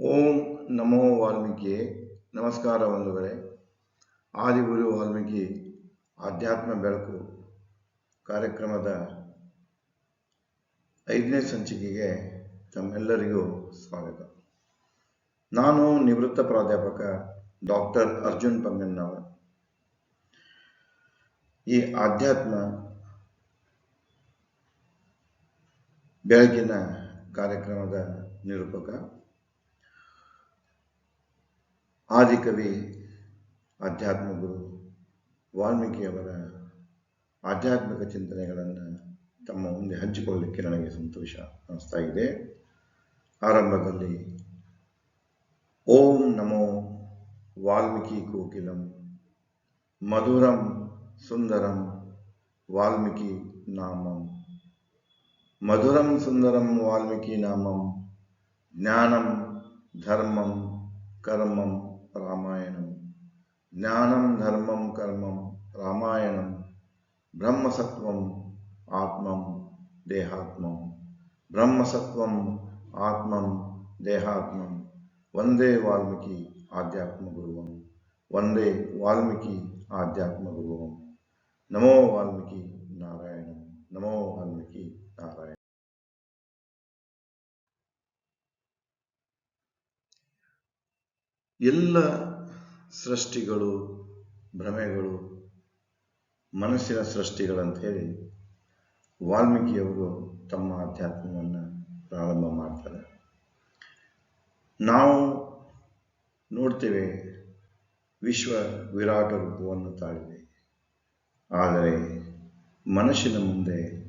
ಓಂ ನಮೋ ವಾಲ್ಮೀಕಿ. ನಮಸ್ಕಾರ ಬಂಧುಗಳೇ. ಆದಿಗುರು ವಾಲ್ಮೀಕಿ ಆಧ್ಯಾತ್ಮ ಬೆಳಕು ಕಾರ್ಯಕ್ರಮದ ಐದನೇ ಸಂಚಿಕೆಗೆ ತಮ್ಮೆಲ್ಲರಿಗೂ ಸ್ವಾಗತ. ನಾನು ನಿವೃತ್ತ ಪ್ರಾಧ್ಯಾಪಕ ಡಾಕ್ಟರ್ ಅರ್ಜುನ್ ಪಂಗನ್ನವರ್ ಈ ಆಧ್ಯಾತ್ಮ ಬೆಳಗಿನ ಕಾರ್ಯಕ್ರಮದ ನಿರೂಪಕ ಆದಿಕವಿ ಆಧ್ಯಾತ್ಮ ಗುರು ವಾಲ್ಮೀಕಿಯವರ ಆಧ್ಯಾತ್ಮಿಕ ಚಿಂತನೆಗಳನ್ನು ತಮ್ಮ ಮುಂದೆ ಹಂಚಿಕೊಳ್ಳಲಿಕ್ಕೆ ನನಗೆ ಸಂತೋಷ ಅನಿಸ್ತಾ ಇದೆ. ಆರಂಭದಲ್ಲಿ, ಓಂ ನಮೋ ವಾಲ್ಮೀಕಿ ಕೋಕಿಲಂ, ಮಧುರಂ ಸುಂದರಂ ವಾಲ್ಮೀಕಿ ನಾಮಂ, ಮಧುರಂ ಸುಂದರಂ ವಾಲ್ಮೀಕಿ ನಾಮಂ, ಜ್ಞಾನಂ ಧರ್ಮಂ ಕರ್ಮಂ ರಾಮಾಯಣಂ ಜ್ಞಾನಂ ಧರ್ಮಂ ಕರ್ಮಂ ರಾಮಾಯಣಂ ಬ್ರಹ್ಮಸತ್ವಂ ಆತ್ಮಂ ದೇಹಾತ್ಮಂ ಬ್ರಹ್ಮಸತ್ವಂ ಆತ್ಮಂ ದೇಹಾತ್ಮಂ ಒಂದೇ ವಾಲ್ಮೀಕಿ ಆಧ್ಯಾತ್ಮ ಗುರುವಂ ಒಂದೇ ವಾಲ್ಮೀಕಿ ಆಧ್ಯಾತ್ಮ ಗುರುವಂ ನಮೋ ವಾಲ್ಮೀಕಿ ನಾರಾಯಣ ನಮೋ ವಾಲ್ಮೀಕಿ ನಾರಾಯಣ ಎಲ್ಲ ಸೃಷ್ಟಿಗಳು, ಭ್ರಮೆಗಳು, ಮನಸ್ಸಿನ ಸೃಷ್ಟಿಗಳಂತ ಹೇಳಿ ವಾಲ್ಮೀಕಿಯವರು ತಮ್ಮ ಅಧ್ಯಾತ್ಮವನ್ನು ಪ್ರಾರಂಭ ಮಾಡ್ತಾರೆ. ನಾವು ನೋಡ್ತೇವೆ ವಿಶ್ವ ವಿರಾಟ ರೂಪವನ್ನು ತಾಳಿದೆ. ಆದರೆ ಮನಸ್ಸಿನ ಮುಂದೆ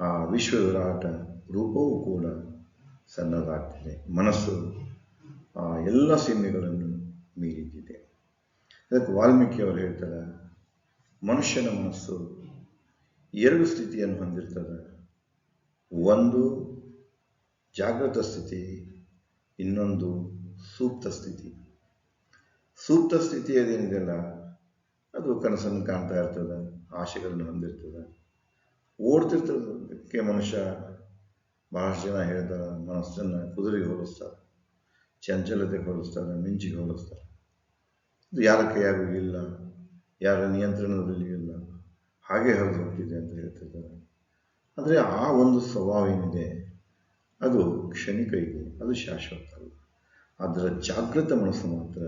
ಆ ವಿಶ್ವ ವಿರಾಟ ರೂಪವೂ ಕೂಡ ಸಣ್ಣದಾಗ್ತಿದೆ. ಮನಸ್ಸು ಎಲ್ಲ ಸೀಮೆಗಳನ್ನು ಮೀರಿದ್ದಿದೆ. ಅದಕ್ಕೆ ವಾಲ್ಮೀಕಿ ಅವರು ಹೇಳ್ತಾರೆ, ಮನುಷ್ಯನ ಮನಸ್ಸು ಎರಡು ಸ್ಥಿತಿಯನ್ನು ಹೊಂದಿರ್ತದೆ. ಒಂದು ಜಾಗೃತ ಸ್ಥಿತಿ, ಇನ್ನೊಂದು ಸೂಕ್ತ ಸ್ಥಿತಿ. ಸೂಕ್ತ ಸ್ಥಿತಿ ಅದೇನಿದೆಯಲ್ಲ, ಅದು ಕನಸನ್ನು ಕಾಣ್ತಾ ಇರ್ತದೆ ಆಶೆಗಳನ್ನು ಹೊಂದಿರ್ತದೆ. ಓಡ್ತಿರ್ತದಕ್ಕೆ ಮನುಷ್ಯ ಬಹಳಷ್ಟು ಜನ ಹೇಳ್ತಾರೆ, ಮನಸ್ಸನ್ನು ಕುದುರೆಗೆ ಹೋಲಿಸ್ತಾರೆ. ಚಂಚಲತೆ ಹೋಲಿಸ್ತಾರೆ ಮಿಂಚಿಗೆ ಹೋಲಿಸ್ತಾರೆ ಇದು ಯಾರ ಕೈಯಾಗೂ ಇಲ್ಲ, ಯಾರ ನಿಯಂತ್ರಣದಲ್ಲಿ ಇಲ್ಲ. ಹಾಗೆ ಹರಿದು ಹೋಗ್ತಿದೆ ಅಂತ ಹೇಳ್ತಿದ್ದಾರೆ. ಆದರೆ ಆ ಒಂದು ಸ್ವಭಾವ ಏನಿದೆ ಅದು ಕ್ಷಣಿಕ ಇದೆ ಅದು ಶಾಶ್ವತ ಅಲ್ಲ. ಅದರ ಜಾಗೃತ ಮನಸ್ಸು ಮಾತ್ರ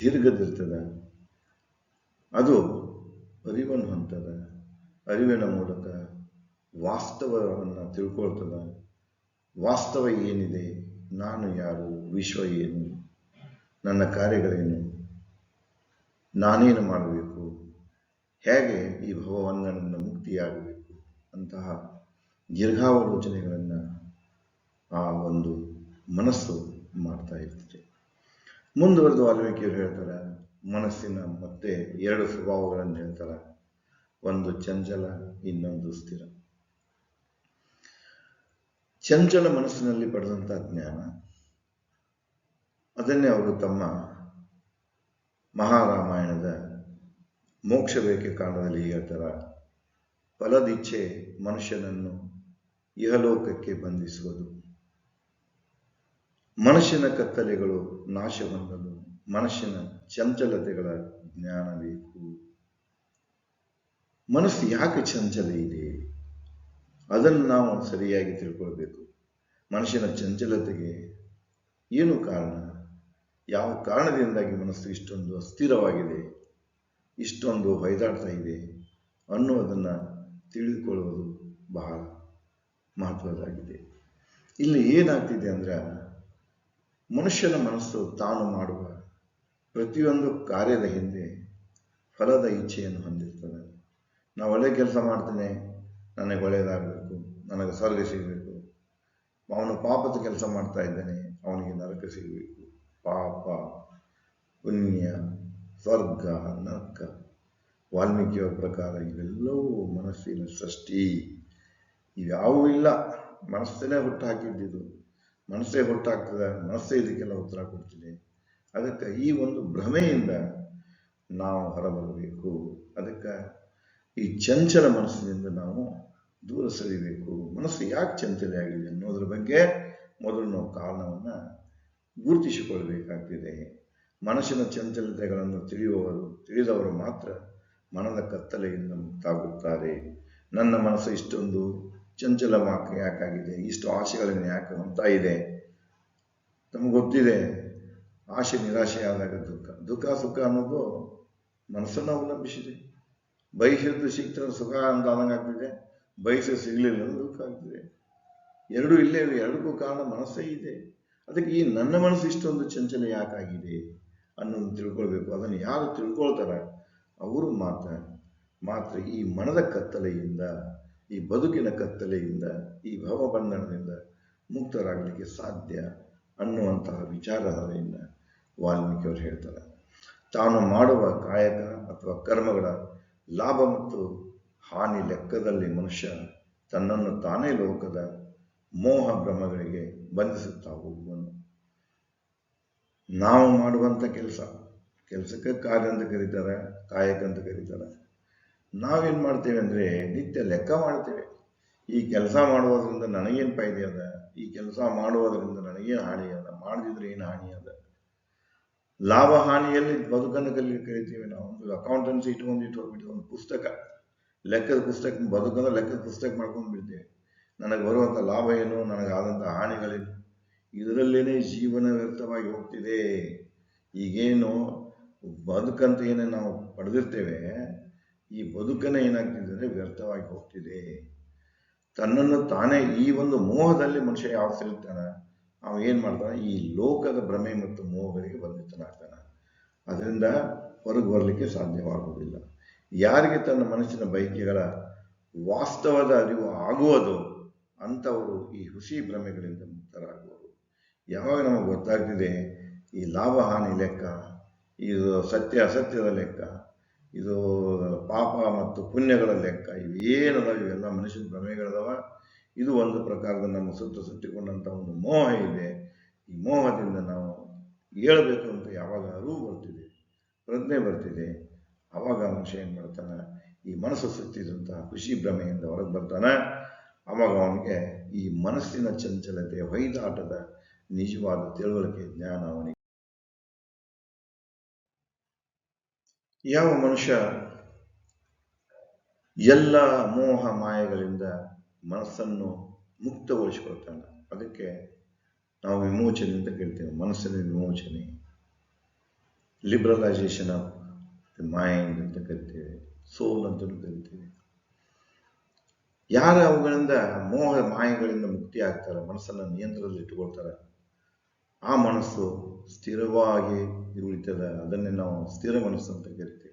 ದೀರ್ಘದಿರ್ತದೆ. ಅದು ಅರಿವನ್ನು ಹೊಂತದ ಅರಿವಿನ ಮೂಲಕ ವಾಸ್ತವವನ್ನು ತಿಳ್ಕೊಳ್ತದೆ. ವಾಸ್ತವ ಏನಿದೆ? ನಾನು ಯಾರು? ವಿಶ್ವ ಏನು? ನನ್ನ ಕಾರ್ಯಗಳೇನು? ನಾನೇನು ಮಾಡಬೇಕು? ಹೇಗೆ ಈ ಭವಬಂಧನದಿಂದ ಮುಕ್ತಿಯಾಗಬೇಕು? ಅಂತಹ ದೀರ್ಘಾವಲೋಚನೆಗಳನ್ನು ಆ ಒಂದು ಮನಸ್ಸು ಮಾಡ್ತಾ ಇರ್ತದೆ. ಮುಂದುವರೆದು ವಾಲ್ಮೀಕಿಯವರು ಹೇಳ್ತಾರೆ, ಮನಸ್ಸಿನ ಮತ್ತೆ ಎರಡು ಸ್ವಭಾವಗಳನ್ನು ಹೇಳ್ತಾರೆ. ಒಂದು ಚಂಚಲ, ಇನ್ನೊಂದು ಸ್ಥಿರ. ಚಂಚಲ ಮನಸ್ಸಿನಲ್ಲಿ ಪಡೆದಂತಹ ಜ್ಞಾನ, ಅದನ್ನೇ ಅವರು ತಮ್ಮ ಮಹಾರಾಮಾಯಣದ ಮೋಕ್ಷ ಬೇಕೆ ಕಾರಣದಲ್ಲಿ ಹೇಳ್ತಾರೆ, ಫಲದಿಚ್ಛೆ ಮನುಷ್ಯನನ್ನು ಇಹಲೋಕಕ್ಕೆ ಬಂಧಿಸುವುದು. ಮನುಷ್ಯನ ಕತ್ತಲೆಗಳು ನಾಶ ಹೊಂದಲು ಮನಸ್ಸಿನ ಚಂಚಲತೆಗಳ ಜ್ಞಾನ ಬೇಕು. ಮನಸ್ಸು ಯಾಕೆ ಚಂಚಲ ಇದೆ? ಅದನ್ನು ನಾವು ಸರಿಯಾಗಿ ತಿಳ್ಕೊಳ್ಬೇಕು. ಮನುಷ್ಯನ ಚಂಚಲತೆಗೆ ಏನು ಕಾರಣ? ಯಾವ ಕಾರಣದಿಂದಾಗಿ ಮನಸ್ಸು ಇಷ್ಟೊಂದು ಅಸ್ಥಿರವಾಗಿದೆ? ಇಷ್ಟೊಂದು ಹೊಯ್ದಾಡ್ತಾ ಇದೆ ಅನ್ನೋದನ್ನು ತಿಳಿದುಕೊಳ್ಳುವುದು ಬಹಳ ಮಹತ್ವದಾಗಿದೆ ಇಲ್ಲಿ ಏನಾಗ್ತಿದೆ ಅಂದರೆ, ಮನುಷ್ಯನ ಮನಸ್ಸು ತಾನು ಮಾಡುವ ಪ್ರತಿಯೊಂದು ಕಾರ್ಯದ ಹಿಂದೆ ಫಲದ ಇಚ್ಛೆಯನ್ನು ಹೊಂದಿರ್ತದೆ. ನಾವು ಒಳ್ಳೆಯ ಕೆಲಸ ಮಾಡ್ತೇನೆ, ನನಗೆ ಒಳ್ಳೆಯದಾಗಬೇಕು ನನಗೆ ಸ್ವರ್ಗ ಸಿಗಬೇಕು. ಅವನು ಪಾಪದ ಕೆಲಸ ಮಾಡ್ತಾ ಇದ್ದಾನೆ. ಅವನಿಗೆ ನರಕ ಸಿಗಬೇಕು. ಪಾಪ, ಪುಣ್ಯ, ಸ್ವರ್ಗ, ನರಕ, ವಾಲ್ಮೀಕಿಯ ಪ್ರಕಾರ ಇವೆಲ್ಲವೂ ಮನಸ್ಸಿನ ಸೃಷ್ಟಿ. ಇವ್ಯಾವೂ ಇಲ್ಲ. ಮನಸ್ಸನ್ನೇ ಹುಟ್ಟಾಕಿದ್ದಿದ್ದು ಮನಸ್ಸೇ ಹುಟ್ಟಾಗ್ತದೆ ಮನಸ್ಸೇ ಇದಕ್ಕೆಲ್ಲ ಉತ್ತರ ಕೊಡ್ತಿದೆ. ಅದಕ್ಕೆ ಈ ಒಂದು ಭ್ರಮೆಯಿಂದ ನಾವು ಹೊರಬರಬೇಕು. ಅದಕ್ಕೆ ಈ ಚಂಚಲ ಮನಸ್ಸಿನಿಂದ ನಾವು ದೂರ ಸರಿಬೇಕು. ಮನಸ್ಸು ಯಾಕೆ ಚಿಂತನೆ ಆಗಿದೆ ಅನ್ನೋದ್ರ ಬಗ್ಗೆ ಮೊದಲು ನಾವು ಕಾರಣವನ್ನು ಗುರುತಿಸಿಕೊಳ್ಳಬೇಕಾಗ್ತಿದೆ ಮನಸ್ಸಿನ ಚಂಚಲತೆಗಳನ್ನು ತಿಳಿಯುವವರು, ತಿಳಿದವರು ಮಾತ್ರ ಮನದ ಕತ್ತಲೆಯಿಂದ ಮುಕ್ತಾಗುತ್ತಾರೆ. ನನ್ನ ಮನಸ್ಸು ಇಷ್ಟೊಂದು ಚಂಚಲ ಯಾಕಾಗಿದೆ? ಇಷ್ಟು ಆಸೆಗಳನ್ನು ಯಾಕೆ ಹೊಂತಾ ಇದೆ ನಮ್ಗೆ ಗೊತ್ತಿದೆ. ಆಸೆ ನಿರಾಶೆ ಆದಾಗ ದುಃಖ. ದುಃಖ, ಸುಖ ಅನ್ನೋದು ಮನಸ್ಸನ್ನು ಅವಲಂಬಿಸಿದೆ. ಬಯಸಿದ್ದು ಸಿಗ್ತದೆ ಸುಖ ಅಂತ ಆದಂಗೆ ಆಗ್ತಿದೆ ಬಯಸ ಸಿಗಲಿಲ್ಲ ಅಂದ್ರೆ ದುಃಖ ಆಗ್ತದೆ. ಎರಡೂ ಇಲ್ಲೇ ಎರಡಕ್ಕೂ ಕಾರಣ ಮನಸ್ಸೇ ಇದೆ. ಅದಕ್ಕೆ ಈ ನನ್ನ ಮನಸ್ಸು ಇಷ್ಟೊಂದು ಚಂಚಲ ಯಾಕಾಗಿದೆ ಅನ್ನೋದು ತಿಳ್ಕೊಳ್ಬೇಕು. ಅದನ್ನು ಯಾರು ತಿಳ್ಕೊಳ್ತಾರ? ಅವರು ಮಾತ್ರ. ಮಾತ್ರ ಈ ಮನದ ಕತ್ತಲೆಯಿಂದ, ಈ ಬದುಕಿನ ಕತ್ತಲೆಯಿಂದ, ಈ ಭವಬಂಧನದಿಂದ ಮುಕ್ತರಾಗಲಿಕ್ಕೆ ಸಾಧ್ಯ ಅನ್ನುವಂತಹ ವಿಚಾರಧಾರೆಯಿಂದ ವಾಲ್ಮೀಕಿಯವರು ಹೇಳ್ತಾರೆ. ತಾನು ಮಾಡುವ ಕಾಯಕ ಅಥವಾ ಕರ್ಮಗಳ ಲಾಭ ಮತ್ತು ಹಾನಿ ಲೆಕ್ಕದಲ್ಲಿ ಮನುಷ್ಯ ತನ್ನನ್ನು ತಾನೇ ಲೋಕದ ಮೋಹ ಭ್ರಮಗಳಿಗೆ ಬಂಧಿಸುತ್ತಾ ಹೋಗುವನು. ನಾವು ಮಾಡುವಂಥ ಕೆಲಸ, ಕೆಲಸಕ್ಕೆ ಕಾರ್ಯ ಅಂತ ಕರೀತಾರೆ, ಕಾಯಕ ಅಂತ ಕರೀತಾರೆ. ನಾವೇನು ಮಾಡ್ತೇವೆ ಅಂದರೆ ನಿತ್ಯ ಲೆಕ್ಕ ಮಾಡ್ತೇವೆ ಈ ಕೆಲಸ ಮಾಡುವುದರಿಂದ ನನಗೇನು ಫಾಯ್ದೆ ಅದ? ಈ ಕೆಲಸ ಮಾಡುವುದರಿಂದ ನನಗೇನು ಹಾನಿ ಅದ? ಮಾಡದಿದ್ರೆ ಏನು ಹಾನಿ ಅದ? ಲಾಭ ಹಾನಿಯಲ್ಲಿ ಬದುಕನ್ನು ಕಲಿ ಕರಿತೀವಿ ನಾವು. ಒಂದು ಅಕೌಂಟೆನ್ಸಿ ಇಟ್ಕೊಂಡು ಇಟ್ಕೊಂಡ್ಬಿಟ್ಟು ಒಂದು ಪುಸ್ತಕ. ಲೆಕ್ಕದ ಪುಸ್ತಕ ಬದುಕಂದ್ರೆ ಲೆಕ್ಕದ ಪುಸ್ತಕ ಮಾಡ್ಕೊಂಡು ಬಿಡ್ತೇವೆ. ನನಗೆ ಬರುವಂಥ ಲಾಭ ಏನು? ನನಗಾದಂಥ ಹಾನಿಗಳೇನು? ಇದರಲ್ಲೇನೆ ಜೀವನ ವ್ಯರ್ಥವಾಗಿ ಹೋಗ್ತಿದೆ. ಈಗೇನು ಬದುಕಂತ ಏನೇ ನಾವು ಪಡೆದಿರ್ತೇವೆ, ಈ ಬದುಕನ್ನೇ ಏನಾಗ್ತಿದೆ ಅಂದರೆ ವ್ಯರ್ಥವಾಗಿ ಹೋಗ್ತಿದೆ. ತನ್ನನ್ನು ತಾನೇ ಈ ಒಂದು ಮೋಹದಲ್ಲಿ ಮನುಷ್ಯ ಯಾವ ಸಿಗುತ್ತಾನೆ ಅವ ಏನು ಮಾಡ್ತಾನೆ? ಈ ಲೋಕದ ಭ್ರಮೆ ಮತ್ತು ಮೋಹಗಳಿಗೆ ಬಂಧಿತನಾಗ್ತಾನೆ. ಅದರಿಂದ ಹೊರಗೆ ಬರಲಿಕ್ಕೆ ಸಾಧ್ಯವಾಗುವುದಿಲ್ಲ. ಯಾರಿಗೆ ತನ್ನ ಮನಸ್ಸಿನ ಬಯಕೆಗಳ ವಾಸ್ತವದ ಅರಿವು ಆಗುವುದು ಅಂಥವರು ಈ ಹುಸಿ ಭ್ರಮೆಗಳಿಂದ ಮುಕ್ತರಾಗುವರು. ಯಾವಾಗ ನಮಗೆ ಗೊತ್ತಾಗ್ತಿದೆ, ಈ ಲಾಭ ಹಾನಿ ಲೆಕ್ಕ, ಇದು ಸತ್ಯ ಅಸತ್ಯದ ಲೆಕ್ಕ, ಇದು ಪಾಪ ಮತ್ತು ಪುಣ್ಯಗಳ ಲೆಕ್ಕ, ಇವೇನದ, ಇವೆಲ್ಲ ಮನುಷ್ಯನ ಭ್ರಮೆಗಳದವ? ಇದು ಒಂದು ಪ್ರಕಾರದ ನಮ್ಮ ಸುತ್ತ ಸುತ್ತಿಕೊಂಡಂಥ ಒಂದು ಮೋಹ ಇದೆ. ಈ ಮೋಹದಿಂದ ನಾವು ಹೇಳಬೇಕು ಅಂತ ಯಾವಾಗ ಅರಿವು ಬರ್ತಿದೆ, ಪ್ರಜ್ಞೆ ಬರ್ತಿದೆ. ಆವಾಗ ಮನುಷ್ಯ ಏನು ಮಾಡ್ತಾನೆ, ಈ ಮನಸ್ಸು ಸುತ್ತಿದಂತಹ ಖುಷಿ ಭ್ರಮೆಯಿಂದ ಹೊರಗೆ ಬರ್ತಾನೆ. ಅವಾಗ ಅವನಿಗೆ ಈ ಮನಸ್ಸಿನ ಚಂಚಲತೆ ಹೊಯ್ದಾಟದ ನಿಜವಾದ ತಿಳುವಳಿಕೆ, ಜ್ಞಾನ ಅವನಿಗೆ. ಯಾವ ಮನುಷ್ಯ ಎಲ್ಲ ಮೋಹ ಮಾಯಗಳಿಂದ ಮನಸ್ಸನ್ನು ಮುಕ್ತಗೊಳಿಸಿಕೊಳ್ತಾನೆ? ಅದಕ್ಕೆ ನಾವು ವಿಮೋಚನೆ ಅಂತ ಕೇಳ್ತೇವೆ. ಮನಸ್ಸಿನ ವಿಮೋಚನೆ ಲಿಬ್ರಲೈಸೇಷನ್ ಆಫ್ ಮೈಂಡ್ ಅಂತ ಕರಿತೇವೆ ಸೋಲ್ ಅಂತ ಕರಿತೇವೆ. ಯಾರು ಅವುಗಳಿಂದ ಮೋಹ, ಮಾಯಗಳಿಂದ ಮುಕ್ತಿ ಆಗ್ತಾರೆ, ಮನಸ್ಸನ್ನು ನಿಯಂತ್ರಣದಲ್ಲಿ ಇಟ್ಟುಕೊಳ್ತಾರೆ, ಆ ಮನಸ್ಸು ಸ್ಥಿರವಾಗಿ ಉಳಿತದ, ಅದನ್ನೇ ನಾವು ಸ್ಥಿರ ಮನಸ್ಸು ಅಂತ ಕರಿತೇವೆ.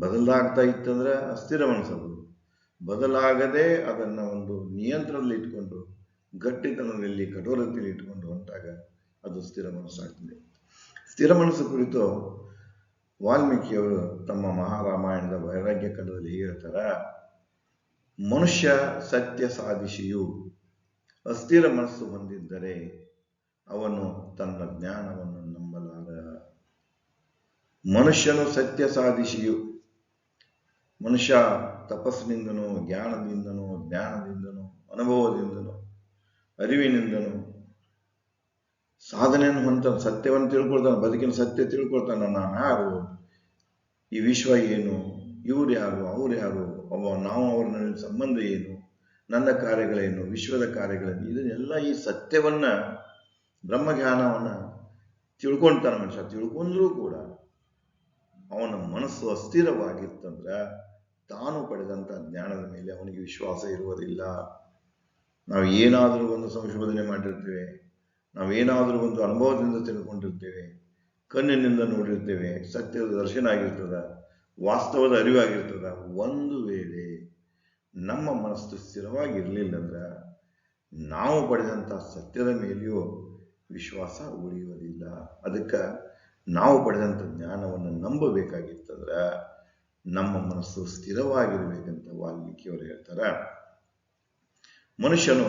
ಬದಲಾಗ್ತಾ ಇತ್ತಂದ್ರೆ ಅಸ್ಥಿರ ಮನಸ್ಸದು ಬದಲಾಗದೆ ಅದನ್ನು ಒಂದು ನಿಯಂತ್ರಣದಲ್ಲಿ ಇಟ್ಕೊಂಡು, ಗಟ್ಟಿತನದಲ್ಲಿ ಕಠೋರತೆಯಲ್ಲಿ ಇಟ್ಕೊಂಡು ಹೊಂಟಾಗ ಅದು ಸ್ಥಿರ ಮನಸ್ಸಾಗ್ತದೆ. ಸ್ಥಿರ ಮನಸ್ಸು ಕುರಿತು ವಾಲ್ಮೀಕಿಯವರು ತಮ್ಮ ಮಹಾರಾಮಾಯಣದ ವೈರಾಗ್ಯ ಕಂಡದಲ್ಲಿ ಹೇಳ್ತಾರ, ಮನುಷ್ಯ ಸತ್ಯ ಸಾಧಿಸಿಯು ಅಸ್ಥಿರ ಮನಸ್ಸು ಹೊಂದಿದ್ದರೆ ಅವನು ತನ್ನ ಜ್ಞಾನವನ್ನು ನಂಬಲಾರ. ಮನುಷ್ಯನು ಸತ್ಯ ಸಾಧಿಸಿಯು, ಮನುಷ್ಯ ತಪಸ್ಸಿನಿಂದನೋ, ಜ್ಞಾನದಿಂದನೋ ಜ್ಞಾನದಿಂದನೋ, ಅನುಭವದಿಂದನೋ, ಅರಿವಿನಿಂದನೋ ಸಾಧನೆಯನ್ನು ಹೊಂದ ಸತ್ಯವನ್ನು ತಿಳ್ಕೊಳ್ತಾನೆ, ಬದುಕಿನ ಸತ್ಯ ತಿಳ್ಕೊಳ್ತಾನೆ ನಾನು ಯಾರು ಈ ವಿಶ್ವ ಏನು, ಇವ್ರು ಯಾರು, ಅವ್ರು ಯಾರು, ಅವ ನಾವು ಅವ್ರ ಸಂಬಂಧ ಏನು, ನನ್ನ ಕಾರ್ಯಗಳೇನು, ವಿಶ್ವದ ಕಾರ್ಯಗಳೇನು, ಇದನ್ನೆಲ್ಲ ಈ ಸತ್ಯವನ್ನ, ಬ್ರಹ್ಮಜ್ಞಾನವನ್ನ ತಿಳ್ಕೊಳ್ತಾನೆ ಮನುಷ್ಯ, ತಿಳ್ಕೊಂಡ್ರೂ ಕೂಡ ಅವನ ಮನಸ್ಸು ಅಸ್ಥಿರವಾಗಿತ್ತಂದ್ರೆ ತಾನು ಪಡೆದಂಥ ಜ್ಞಾನದ ಮೇಲೆ ಅವನಿಗೆ ವಿಶ್ವಾಸ ಇರುವುದಿಲ್ಲ. ನಾವು ಏನಾದರೂ ಒಂದು ಸಂಶೋಧನೆ ಮಾಡಿರ್ತೇವೆ, ನಾವೇನಾದರೂ ಒಂದು ಅನುಭವದಿಂದ ತಿಳ್ಕೊಂಡಿರ್ತೇವೆ ಕಣ್ಣಿನಿಂದ ನೋಡಿರ್ತೇವೆ, ಸತ್ಯದ ದರ್ಶನ ಆಗಿರ್ತದ, ವಾಸ್ತವದ ಅರಿವಾಗಿರ್ತದ. ಒಂದು ವೇಳೆ ನಮ್ಮ ಮನಸ್ಸು ಸ್ಥಿರವಾಗಿರಲಿಲ್ಲ ಅಂದ್ರೆ ನಾವು ಪಡೆದಂಥ ಸತ್ಯದ ಮೇಲೆಯೂ ವಿಶ್ವಾಸ ಉಳಿಯುವುದಿಲ್ಲ. ಅದಕ್ಕೆ ನಾವು ಪಡೆದಂಥ ಜ್ಞಾನವನ್ನು ನಂಬಬೇಕಾಗಿತ್ತಂದ್ರೆ ನಮ್ಮ ಮನಸ್ಸು ಸ್ಥಿರವಾಗಿರಬೇಕಂತ ವಾಲ್ಮೀಕಿಯವರು ಹೇಳ್ತಾರೆ. ಮನುಷ್ಯನು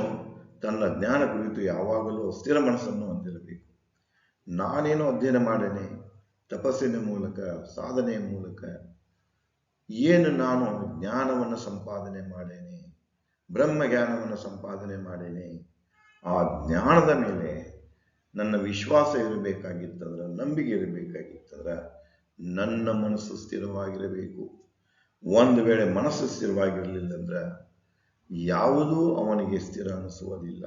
ತನ್ನ ಜ್ಞಾನ ಕುರಿತು ಯಾವಾಗಲೂ ಸ್ಥಿರ ಮನಸ್ಸನ್ನು ಹೊಂದಿರಬೇಕು. ನಾನೇನೋ ಅಧ್ಯಯನ ಮಾಡೇನೆ. ತಪಸ್ಸಿನ ಮೂಲಕ, ಸಾಧನೆಯ ಮೂಲಕ ಏನು ನಾನು ಜ್ಞಾನವನ್ನು ಸಂಪಾದನೆ ಮಾಡೇನೆ ಬ್ರಹ್ಮ ಜ್ಞಾನವನ್ನು ಸಂಪಾದನೆ ಮಾಡೇನೆ, ಆ ಜ್ಞಾನದ ಮೇಲೆ ನನ್ನ ವಿಶ್ವಾಸ ಇರಬೇಕಾಗಿತ್ತಂದ್ರೆ, ನಂಬಿಕೆ ಇರಬೇಕಾಗಿತ್ತಂದ್ರೆ ನನ್ನ ಮನಸ್ಸು ಸ್ಥಿರವಾಗಿರಬೇಕು. ಒಂದು ವೇಳೆ ಮನಸ್ಸು ಸ್ಥಿರವಾಗಿರಲಿಲ್ಲ ಅಂದ್ರೆ ಯಾವುದೂ ಅವನಿಗೆ ಸ್ಥಿರ ಅನಿಸುವುದಿಲ್ಲ.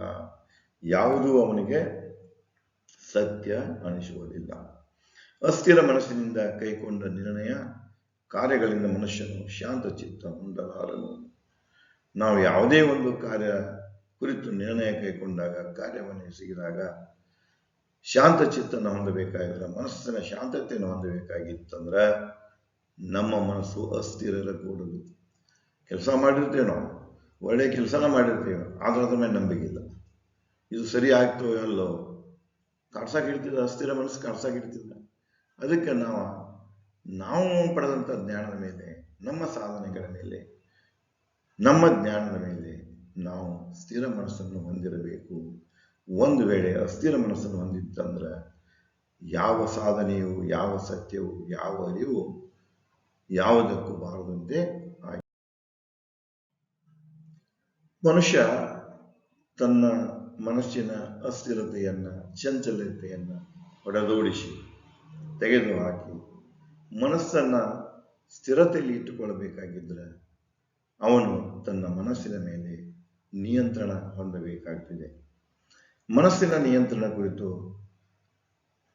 ಯಾವುದೂ ಅವನಿಗೆ ಸತ್ಯ ಅನಿಸುವುದಿಲ್ಲ ಅಸ್ಥಿರ ಮನಸ್ಸಿನಿಂದ ಕೈಕೊಂಡ ನಿರ್ಣಯ, ಕಾರ್ಯಗಳಿಂದ ಮನುಷ್ಯನು ಶಾಂತ ಚಿತ್ತ ಹೊಂದಲಾರನು. ನಾವು ಯಾವುದೇ ಒಂದು ಕಾರ್ಯ ಕುರಿತು ನಿರ್ಣಯ ಕೈಗೊಂಡಾಗ ಕಾರ್ಯವನ್ನು ಎಸಗಿದಾಗ ಶಾಂತ ಚಿತ್ತನ ಹೊಂದಬೇಕಾಗಿದ್ರೆ ಮನಸ್ಸಿನ ಶಾಂತತೆಯನ್ನು ಹೊಂದಬೇಕಾಗಿತ್ತಂದ್ರೆ, ನಮ್ಮ ಮನಸ್ಸು ಅಸ್ಥಿರ ಇರಕೂಡದು. ಕೆಲಸ ಮಾಡಿರ್ತೇವೆ ನಾವು. ಒಳ್ಳೆ ಕೆಲಸನ ಮಾಡಿರ್ತೇವೆ. ಆದ್ರೆ ಅದ್ರ ಮೇಲೆ ನಂಬಿಕೆ ಇಲ್ಲ. ಇದು ಸರಿ ಆಗ್ತೋ ಅಲ್ಲೋ ಕಾಡ್ಸಾಕಿಡ್ತಿಲ್ಲ ಅಸ್ಥಿರ ಮನಸ್ಸು ಕಾಡ್ಸಾಕಿಡ್ತಿಲ್ಲ ಅದಕ್ಕೆ ನಾವು ನಾವು ಪಡೆದಂಥ ಜ್ಞಾನದ ಮೇಲೆ, ನಮ್ಮ ಸಾಧನೆಗಳ ಮೇಲೆ, ನಮ್ಮ ಜ್ಞಾನದ ಮೇಲೆ ನಾವು ಸ್ಥಿರ ಮನಸ್ಸನ್ನು ಹೊಂದಿರಬೇಕು. ಒಂದು ವೇಳೆ ಅಸ್ಥಿರ ಮನಸ್ಸನ್ನು ಹೊಂದಿತ್ತಂದ್ರೆ, ಯಾವ ಸಾಧನೆಯು, ಯಾವ ಸತ್ಯವು, ಯಾವ ಅರಿವು ಯಾವುದಕ್ಕೂ ಬಾರದಂತೆ ಆಗಿ ಮನುಷ್ಯ ತನ್ನ ಮನಸ್ಸಿನ ಅಸ್ಥಿರತೆಯನ್ನು, ಚಂಚಲತೆಯನ್ನು ಹೊಡೆದೋಡಿಸಿ ತೆಗೆದುಹಾಕಿ ಮನಸ್ಸನ್ನು ಸ್ಥಿರತೆಯಲ್ಲಿ ಇಟ್ಟುಕೊಳ್ಳಬೇಕಾಗಿದ್ದರೆ ಅವನು ತನ್ನ ಮನಸ್ಸಿನ ಮೇಲೆ ನಿಯಂತ್ರಣ ಹೊಂದಬೇಕಾಗ್ತಿದೆ. ಮನಸ್ಸಿನ ನಿಯಂತ್ರಣ ಕುರಿತು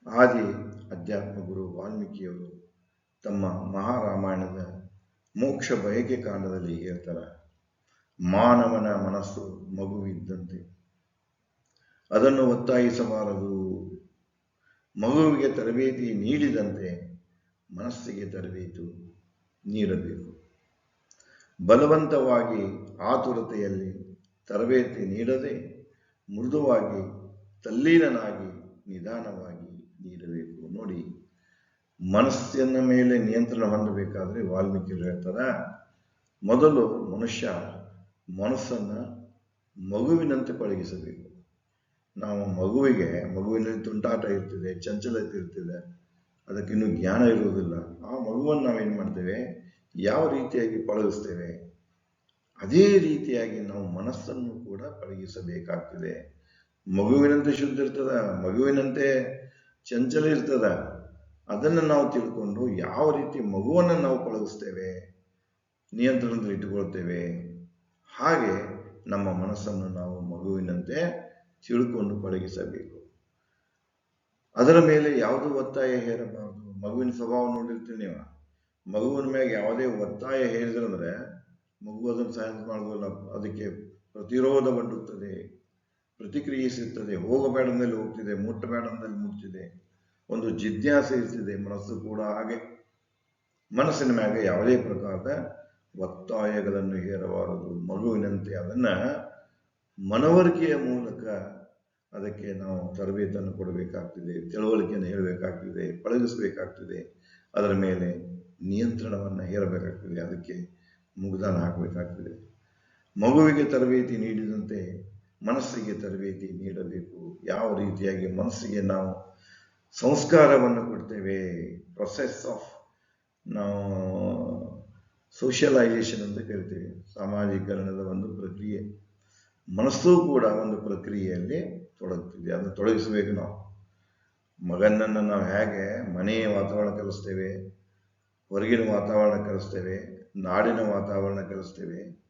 ಆದಿ ಅಧ್ಯಾತ್ಮ ಗುರು ವಾಲ್ಮೀಕಿಯವರು ತಮ್ಮ ಮಹಾರಾಮಾಯಣದ ಮೋಕ್ಷ ಬಯಕೆ ಕಾಂಡದಲ್ಲಿ ಹೇಳ್ತಾರೆ, ಮಾನವನ ಮನಸ್ಸು ಮಗುವಿದ್ದಂತೆ. ಅದನ್ನು ಒತ್ತಾಯಿಸಬಾರದು. ಮಗುವಿಗೆ ತರಬೇತಿ ನೀಡಿದಂತೆ ಮನಸ್ಸಿಗೆ ತರಬೇತು ನೀಡಬೇಕು. ಬಲವಂತವಾಗಿ ಆತುರತೆಯಲ್ಲಿ ತರಬೇತಿ ನೀಡದೆ ಮೃದುವಾಗಿ ತಲ್ಲೀನನಾಗಿ ನಿಧಾನವಾಗಿ ನೀಡಬೇಕು. ನೋಡಿ, ಮನಸ್ಸಿನ ಮೇಲೆ ನಿಯಂತ್ರಣ ಹೊಂದಬೇಕಾದ್ರೆ ವಾಲ್ಮೀಕಿಗಳು ಹೇಳ್ತಾರೆ ಮೊದಲು ಮನುಷ್ಯ ಮನಸ್ಸನ್ನು ಮಗುವಿನಂತೆ ಪಳಗಿಸಬೇಕು. ನಾವು ಮಗುವಿಗೆ, ಮಗುವಿನಲ್ಲಿ ತುಂಟಾಟ ಇರ್ತದೆ, ಚಂಚಲತೆ ಇರ್ತದೆ ಅದಕ್ಕಿನ್ನೂ ಜ್ಞಾನ ಇರುವುದಿಲ್ಲ. ಆ ಮಗುವನ್ನು ನಾವೇನು ಮಾಡ್ತೇವೆ? ಯಾವ ರೀತಿಯಾಗಿ ಪಳಗಿಸ್ತೇವೆ? ಅದೇ ರೀತಿಯಾಗಿ ನಾವು ಮನಸ್ಸನ್ನು ಕೂಡ ಪಳಗಿಸಬೇಕಾಗ್ತದೆ. ಮಗುವಿನಂತೆ ಶುದ್ಧ ಇರ್ತದ, ಮಗುವಿನಂತೆ ಚಂಚಲ ಇರ್ತದ? ಅದನ್ನು ನಾವು ತಿಳ್ಕೊಂಡು ಯಾವ ರೀತಿ ಮಗುವನ್ನು ನಾವು ಪಳಗಿಸ್ತೇವೆ? ನಿಯಂತ್ರಣದಲ್ಲಿ ಇಟ್ಟುಕೊಳ್ತೇವೆ. ಹಾಗೆ ನಮ್ಮ ಮನಸ್ಸನ್ನು ನಾವು ಮಗುವಿನಂತೆ ತಿಳ್ಕೊಂಡು ಪಳಗಿಸಬೇಕು ಅದರ ಮೇಲೆ ಯಾವುದೂ ಒತ್ತಾಯ ಹೇರಬಾರದು? ಮಗುವಿನ ಸ್ವಭಾವ ನೋಡಿರ್ತೀನಿ ನೀವು. ಮಗುವಿನ ಮ್ಯಾಗ ಯಾವುದೇ ಒತ್ತಾಯ ಹೇರಿದ್ರಂದ್ರೆ ಮಗು ಅದನ್ನು ಸಹಾಯ ಮಾಡೋದಿಲ್ಲ ಅದಕ್ಕೆ ಪ್ರತಿರೋಧ ಬಂಡುತ್ತದೆ, ಪ್ರತಿಕ್ರಿಯಿಸುತ್ತದೆ. ಹೋಗಬೇಡದಲ್ಲಿ ಹೋಗ್ತಿದೆ ಮುಟ್ಟಬೇಡದಲ್ಲಿ ಮುಟ್ತಿದೆ. ಒಂದು ಜಿಜ್ಞಾಸೆ ಇರ್ತಿದೆ, ಮನಸ್ಸು ಕೂಡ ಹಾಗೆ. ಮನಸ್ಸಿನ ಮ್ಯಾಗ ಯಾವುದೇ ಪ್ರಕಾರದ ಒತ್ತಾಯಗಳನ್ನು ಹೇರಬಾರದು. ಮಗುವಿನಂತೆ ಅದನ್ನ ಮನವರಿಕೆಯ ಮೂಲಕ ಅದಕ್ಕೆ ನಾವು ತರಬೇತಿಯನ್ನು ಕೊಡಬೇಕಾಗ್ತದೆ, ತಿಳುವಳಿಕೆಯನ್ನು ಹೇಳಬೇಕಾಗ್ತದೆ, ಪಳಗಿಸಬೇಕಾಗ್ತದೆ, ಅದರ ಮೇಲೆ ನಿಯಂತ್ರಣವನ್ನು ಹೇರಬೇಕಾಗ್ತದೆ, ಅದಕ್ಕೆ ಮುಗ್ದಾನ ಹಾಕಬೇಕಾಗ್ತದೆ. ಮಗುವಿಗೆ ತರಬೇತಿ ನೀಡಿದಂತೆ ಮನಸ್ಸಿಗೆ ತರಬೇತಿ ನೀಡಬೇಕು. ಯಾವ ರೀತಿಯಾಗಿ ಮನಸ್ಸಿಗೆ ನಾವು ಸಂಸ್ಕಾರವನ್ನು ಕೊಡ್ತೇವೆ ಪ್ರೊಸೆಸ್ ಆಫ್ ನಾವು ಸೋಷಿಯಲೈಸೇಷನ್ ಅಂತ ಕರಿತೇವೆ. ಸಾಮಾಜೀಕರಣದ ಒಂದು ಪ್ರಕ್ರಿಯೆ. ಮನಸ್ಸು ಕೂಡ ಒಂದು ಪ್ರಕ್ರಿಯೆಯಲ್ಲಿ ತೊಡಗ್ತಿದೆ. ಅದನ್ನು ತೊಡಗಿಸಬೇಕು ನಾವು. ಮಗನನ್ನು ನಾವು ಹೇಗೆ ಮನೆಯ ವಾತಾವರಣ ಕಲಿಸ್ತೇವೆ, ಹೊರಗಿನ ವಾತಾವರಣ ಕಲಿಸ್ತೇವೆ, ನಾಡಿನ ವಾತಾವರಣ ಕಲಿಸ್ತೇವೆ,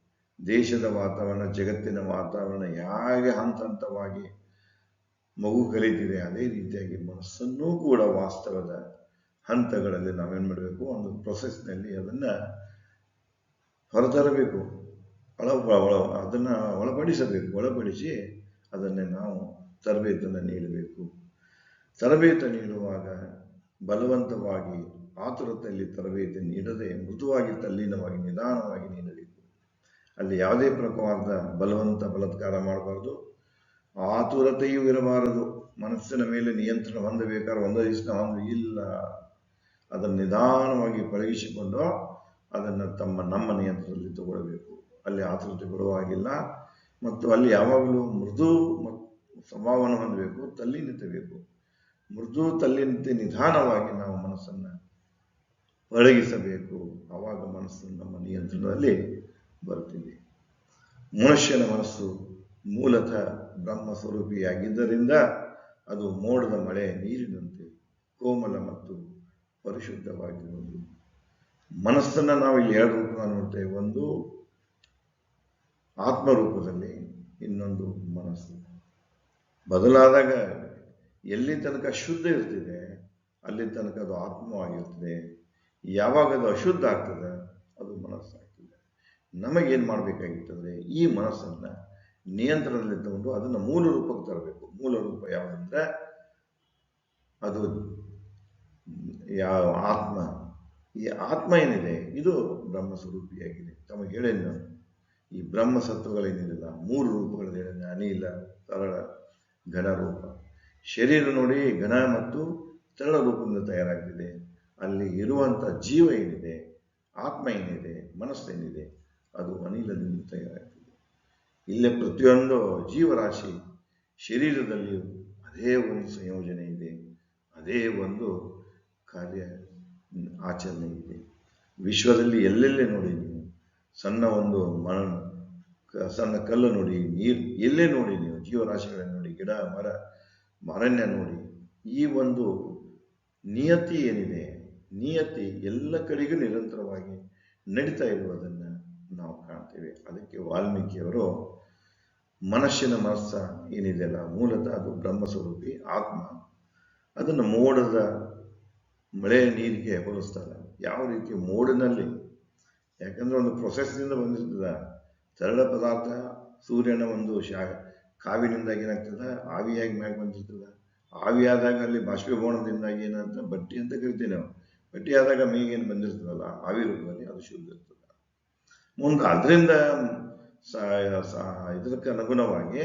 ದೇಶದ ವಾತಾವರಣ, ಜಗತ್ತಿನ ವಾತಾವರಣ ಹೇಗೆ ಹಂತ ಹಂತವಾಗಿ ಮಗು ಕಲಿತಿದೆ, ಅದೇ ರೀತಿಯಾಗಿ ಮನಸ್ಸನ್ನು ಕೂಡ ವಾಸ್ತವದ ಹಂತಗಳಲ್ಲಿ ನಾವೇನು ಮಾಡಬೇಕು? ಒಂದು ಪ್ರೊಸೆಸ್ನಲ್ಲಿ ಅದನ್ನು ಹೊರತರಬೇಕು. ಒಳ ಒಳ ಅದನ್ನು ಒಳಪಡಿಸಬೇಕು. ಒಳಪಡಿಸಿ ಅದನ್ನೇ ನಾವು ತರಬೇತನ್ನು ನೀಡಬೇಕು. ತರಬೇತಿ ನೀಡುವಾಗ ಬಲವಂತವಾಗಿ ಆತುರತೆಯಲ್ಲಿ ತರಬೇತಿ ನೀಡದೆ ಮೃದುವಾಗಿ ತಲ್ಲೀನವಾಗಿ ನಿಧಾನವಾಗಿ ನೀಡಬೇಕು. ಅಲ್ಲಿ ಯಾವುದೇ ಪ್ರಕಾರದ ಬಲವಂತ ಬಲತ್ಕಾರ ಮಾಡಬಾರ್ದು. ಆತುರತೆಯೂ ಇರಬಾರದು. ಮನಸ್ಸಿನ ಮೇಲೆ ನಿಯಂತ್ರಣ ಹೊಂದಬೇಕಾದ್ರೆ ಒಂದೇ ದಿವಸ ಹೊಂದ ಇಲ್ಲ. ಅದನ್ನು ನಿಧಾನವಾಗಿ ಪಳಗಿಸಿಕೊಂಡು ಅದನ್ನು ತಮ್ಮ ನಮ್ಮ ನಿಯಂತ್ರಣದಲ್ಲಿ ತಗೊಳ್ಬೇಕು. ಅಲ್ಲಿ ಆತುರತೆ ಬರುವಾಗಿಲ್ಲ. ಮತ್ತು ಅಲ್ಲಿ ಯಾವಾಗಲೂ ಮೃದು ಸ್ವಭಾವವನ್ನು ಹೊಂದಬೇಕು ತಲ್ಲೀನತೆ ಬೇಕು ಮೃದು ತಲ್ಲಿನಂತೆ ನಿಧಾನವಾಗಿ ನಾವು ಮನಸ್ಸನ್ನು ಒಳಗಿಸಬೇಕು ಆವಾಗ ಮನಸ್ಸು ನಮ್ಮ ನಿಯಂತ್ರಣದಲ್ಲಿ ಬರ್ತಿದೆ ಮನುಷ್ಯನ ಮನಸ್ಸು ಮೂಲತಃ ಬ್ರಹ್ಮ ಸ್ವರೂಪಿಯಾಗಿದ್ದರಿಂದ ಅದು ಮೋಡದ ಮಳೆ, ನೀರಿನಂತೆ ಕೋಮಲ ಮತ್ತು ಪರಿಶುದ್ಧವಾಗಿರುವುದು ಮನಸ್ಸನ್ನು ನಾವು ಎರಡು ರೂಪ ನೋಡ್ತೇವೆ ಒಂದು ಆತ್ಮರೂಪದಲ್ಲಿ ಇನ್ನೊಂದು ಮನಸ್ಸು. ಬದಲಾದಾಗ ಎಲ್ಲಿ ತನಕ ಶುದ್ಧ ಇರ್ತಿದೆ, ಅಲ್ಲಿ ತನಕ ಅದು ಆತ್ಮವಾಗಿರ್ತದೆ. ಯಾವಾಗ ಅದು ಅಶುದ್ಧ ಆಗ್ತದೆ, ಅದು ಮನಸ್ಸಾಗ್ತದೆ. ನಮಗೇನು ಮಾಡಬೇಕಾಗಿತ್ತಂದರೆ, ಈ ಮನಸ್ಸನ್ನು ನಿಯಂತ್ರಣದಲ್ಲಿ ತಗೊಂಡು ಅದನ್ನು ಮೂಲ ರೂಪಕ್ಕೆ ತರಬೇಕು. ಮೂಲ ರೂಪ ಯಾವುದಂದ್ರೆ, ಅದು ಯಾವ ಆತ್ಮ, ಈ ಆತ್ಮ ಏನಿದೆ, ಇದು ಬ್ರಹ್ಮ ಸ್ವರೂಪಿಯಾಗಿದೆ ತಮಗೆ ಹೇಳೇನು ಈ ಬ್ರಹ್ಮ ಸತ್ವಗಳೇನಿರಲ್ಲ ಮೂರು ರೂಪಗಳು ಹೇಳಿದೆ ಅನಿಲ ತರಳ ಘನ ರೂಪ. ಶರೀರ ನೋಡಿ ಘನ ಮತ್ತು ತರಳ ರೂಪದಿಂದ ತಯಾರಾಗ್ತಿದೆ. ಅಲ್ಲಿ ಇರುವಂಥ ಜೀವ ಏನಿದೆ, ಆತ್ಮ ಏನಿದೆ ಮನಸ್ಸೇನಿದೆ ಅದು ಅನಿಲದಿಂದ ತಯಾರಾಗ್ತಿದೆ. ಇಲ್ಲೇ ಪ್ರತಿಯೊಂದು ಜೀವರಾಶಿ ಶರೀರದಲ್ಲಿಯೂ ಅದೇ ಒಂದು ಸಂಯೋಜನೆ ಇದೆ, ಅದೇ ಒಂದು ಕಾರ್ಯ ಆಚರಣೆ ಇದೆ. ವಿಶ್ವದಲ್ಲಿ ಎಲ್ಲೆಲ್ಲೇ ನೋಡಿ ಸಣ್ಣ ಒಂದು ಕ- ಸಣ್ಣ ಕಲ್ಲು ನೋಡಿ, ನೀರು ಎಲ್ಲೇ ನೋಡಿ ನೀವು, ಜೀವರಾಶಿಗಳನ್ನು ನೋಡಿ, ಗಿಡ, ಮರ, ಅರಣ್ಯ ನೋಡಿ, ಈ ಒಂದು ನಿಯತಿ ಏನಿದೆ, ನಿಯತಿ ಎಲ್ಲ ಕಡೆಗೂ ನಿರಂತರವಾಗಿ ನಡೀತಾ ಇರುವುದನ್ನು ನಾವು ಕಾಣ್ತೇವೆ. ಅದಕ್ಕೆ ವಾಲ್ಮೀಕಿಯವರು, ಮನಸ್ಸಿನ ಮನಸ್ಸ ಏನಿದೆಯಲ್ಲ ಮೂಲತಃ ಅದು ಬ್ರಹ್ಮ ಸ್ವರೂಪಿ ಆತ್ಮ, ಅದನ್ನು ಮೋಡದ ಮಳೆ ನೀರಿಗೆ ಹೋಲಿಸ್ತಾರೆ. ಯಾವ ರೀತಿ ಮೋಡಿನಲ್ಲಿ, ಯಾಕಂದ್ರೆ ಒಂದು ಪ್ರೊಸೆಸ್ನಿಂದ ಬಂದಿರ್ತದ. ಸರಳ ಪದಾರ್ಥ ಸೂರ್ಯನ ಒಂದು ಶಾ ಕಾವಿನಿಂದಾಗಿ ಏನಾಗ್ತದ? ಆವಿಯಾಗಿ ಮ್ಯಾಗ ಬಂದಿರ್ತದೆ. ಆವಿಯಾದಾಗ ಅಲ್ಲಿ ಬಾಷ್ಪೀಭವನದಿಂದಾಗಿ ಏನಂತ ಬಟ್ಟಿ ಅಂತ ಕರಿತೀವಿ ನಾವು. ಬಟ್ಟಿ ಆದಾಗ ಮೀಗೇನು ಬಂದಿರ್ತದಲ್ಲ, ಆವಿ ರೂಪದಲ್ಲಿ ಅದು ಶುದ್ಧ ಇರ್ತದೆ. ಮುಂದೆ ಅದರಿಂದ ಇದಕ್ಕೆ ಅನುಗುಣವಾಗಿ,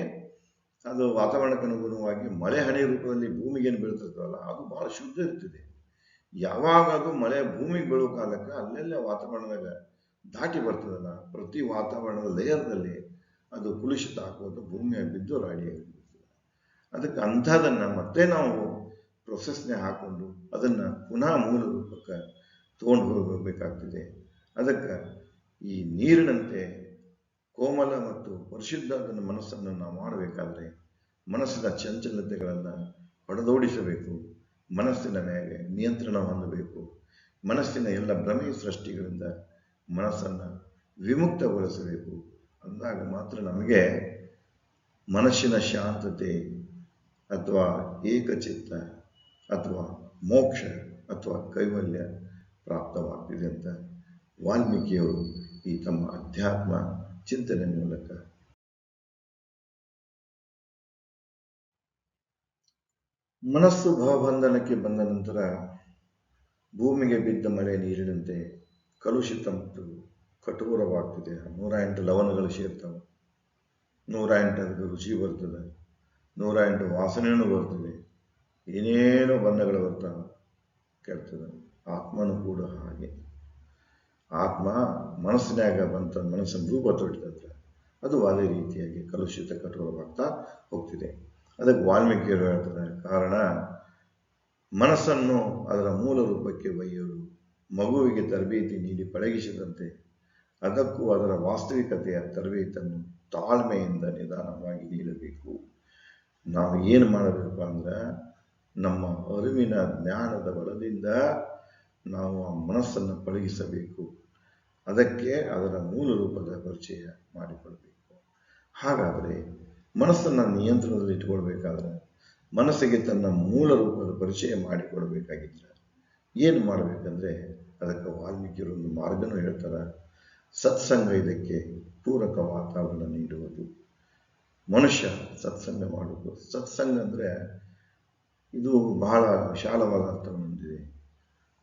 ಅದು ವಾತಾವರಣಕ್ಕೆ ಅನುಗುಣವಾಗಿ ಮಳೆ ಹನಿ ರೂಪದಲ್ಲಿ ಭೂಮಿಗೆ ಏನು ಬೀಳ್ತಿರ್ತದಲ್ಲ, ಅದು ಬಹಳ ಶುದ್ಧ ಇರ್ತದೆ. ಯಾವಾಗ ಅದು ಮಳೆ ಭೂಮಿಗೆ ಬೀಳೋ ಕಾಲಕ್ಕೆ ಅಲ್ಲೆಲ್ಲ ವಾತಾವರಣದಾಗ ದಾಟಿ ಬರ್ತದಲ್ಲ, ಪ್ರತಿ ವಾತಾವರಣದ ಲೇಯರ್ನಲ್ಲಿ ಅದು ಕುಲುಷಿತ ಹಾಕುವಂಥ ಭೂಮಿಯ ಬಿದ್ದು ರಾಡಿಯಾಗಿರ್ತದೆ ಅದಕ್ಕೆ ಅಂಥದನ್ನು ಮತ್ತೆ ನಾವು ಪ್ರೊಸೆಸ್ನೇ ಹಾಕೊಂಡು ಅದನ್ನು ಪುನಃ ಮೂಲ ರೂಪಕ್ಕೆ ತೊಗೊಂಡು ಹೋಗಬೇಕಾಗ್ತದೆ. ಅದಕ್ಕೆ ಈ ನೀರಿನಂತೆ ಕೋಮಲ ಮತ್ತು ಪರಿಶುದ್ಧ ಅದನ್ನು ಮನಸ್ಸನ್ನು ನಾವು ಮಾಡಬೇಕಾದ್ರೆ ಮನಸ್ಸಿನ ಚಂಚಲತೆಗಳನ್ನು ಹೊಡೆದೋಡಿಸಬೇಕು ಮನಸ್ಸಿನ ಮೇಲೆ ನಿಯಂತ್ರಣ ಹೊಂದಬೇಕು. ಮನಸ್ಸಿನ ಎಲ್ಲ ಭ್ರಮೆ ಸೃಷ್ಟಿಗಳಿಂದ ಮನಸ್ಸನ್ನು ವಿಮುಕ್ತಗೊಳಿಸಬೇಕು ಅಂದಾಗ ಮಾತ್ರ ನಮಗೆ ಮನಸ್ಸಿನ ಶಾಂತತೆ ಅಥವಾ ಏಕಚಿತ್ತ ಅಥವಾ ಮೋಕ್ಷ ಅಥವಾ ಕೈವಲ್ಯ ಪ್ರಾಪ್ತವಾಗ್ತಿದೆ ಅಂತ ವಾಲ್ಮೀಕಿಯವರು ಈ ತಮ್ಮ ಅಧ್ಯಾತ್ಮ ಚಿಂತನೆ ಮೂಲಕ ಮನಸ್ಸು ಭವಬಂಧನಕ್ಕೆ ಬಂದ ನಂತರ ಭೂಮಿಗೆ ಬಿದ್ದ ಮಳೆ ನೀರಿನಂತೆ ಕಲುಷಿತ ಮತ್ತು ಕಠೋರವಾಗ್ತಿದೆ. ನೂರ ಎಂಟು ಲವಣಗಳು ಸೇರ್ತವೆ ನೂರ ಎಂಟು ರುಚಿ ಬರ್ತದೆ. ನೂರ ಎಂಟು ವಾಸನೆಯೂ ಬರ್ತದೆ. ಏನೇನೋ ಬಣ್ಣಗಳು ಬರ್ತಾವೆ. ಕೇಳ್ತದೆ. ಆತ್ಮನೂ ಕೂಡ ಹಾಗೆ. ಆತ್ಮ ಮನಸ್ಸಿನಾಗ ಬಂತ ಮನಸ್ಸನ್ನು ರೂಪ ತೊಟ್ಟಿದ್ರೆ ಅದು ಅದೇ ರೀತಿಯಾಗಿ ಕಲುಷಿತ ಕಠೋರವಾಗ್ತಾ ಹೋಗ್ತಿದೆ. ಅದಕ್ಕೆ ವಾಲ್ಮೀಕಿಯರು ಹೇಳ್ತಾರೆ, ಕಾರಣ ಮನಸ್ಸನ್ನು ಅದರ ಮೂಲ ರೂಪಕ್ಕೆ ಒಯ್ಯಲು ಮಗುವಿಗೆ ತರಬೇತಿ ನೀಡಿ ಪಳಗಿಸಿದಂತೆ ಅದಕ್ಕೂ ಅದರ ವಾಸ್ತವಿಕತೆಯ ತರಬೇತನ್ನು ತಾಳ್ಮೆಯಿಂದ ನಿಧಾನವಾಗಿ ನೀಡಬೇಕು. ನಾವು ಏನು ಮಾಡಬೇಕು ಅಂದ್ರೆ ನಮ್ಮ ಅರಿವಿನ ಜ್ಞಾನದ ಬಲದಿಂದ ನಾವು ಆ ಮನಸ್ಸನ್ನು ಪಳಗಿಸಬೇಕು. ಅದಕ್ಕೆ ಅದರ ಮೂಲ ರೂಪದ ಪರಿಚಯ ಮಾಡಿಕೊಳ್ಬೇಕು. ಹಾಗಾದರೆ ಮನಸ್ಸನ್ನು ನಿಯಂತ್ರಣದಲ್ಲಿ ಇಟ್ಕೊಳ್ಬೇಕಾದ್ರೆ ಮನಸ್ಸಿಗೆ ತನ್ನ ಮೂಲ ರೂಪದ ಪರಿಚಯ ಮಾಡಿಕೊಡ್ಬೇಕಾಗಿದ್ರೆ ಏನು ಮಾಡಬೇಕಂದ್ರೆ ಅದಕ್ಕೆ ವಾಲ್ಮೀಕಿಯರು ಒಂದು ಮಾರ್ಗನೂ ಹೇಳ್ತಾರೆ. ಸತ್ಸಂಗ ಇದಕ್ಕೆ ಪೂರಕ ವಾತಾವರಣ ನೀಡುವುದು. ಮನುಷ್ಯ ಸತ್ಸಂಗ ಮಾಡುವುದು. ಸತ್ಸಂಗ ಅಂದರೆ ಇದು ಬಹಳ ವಿಶಾಲವಾದ ಅರ್ಥವನ್ನು ಹೊಂದಿದೆ.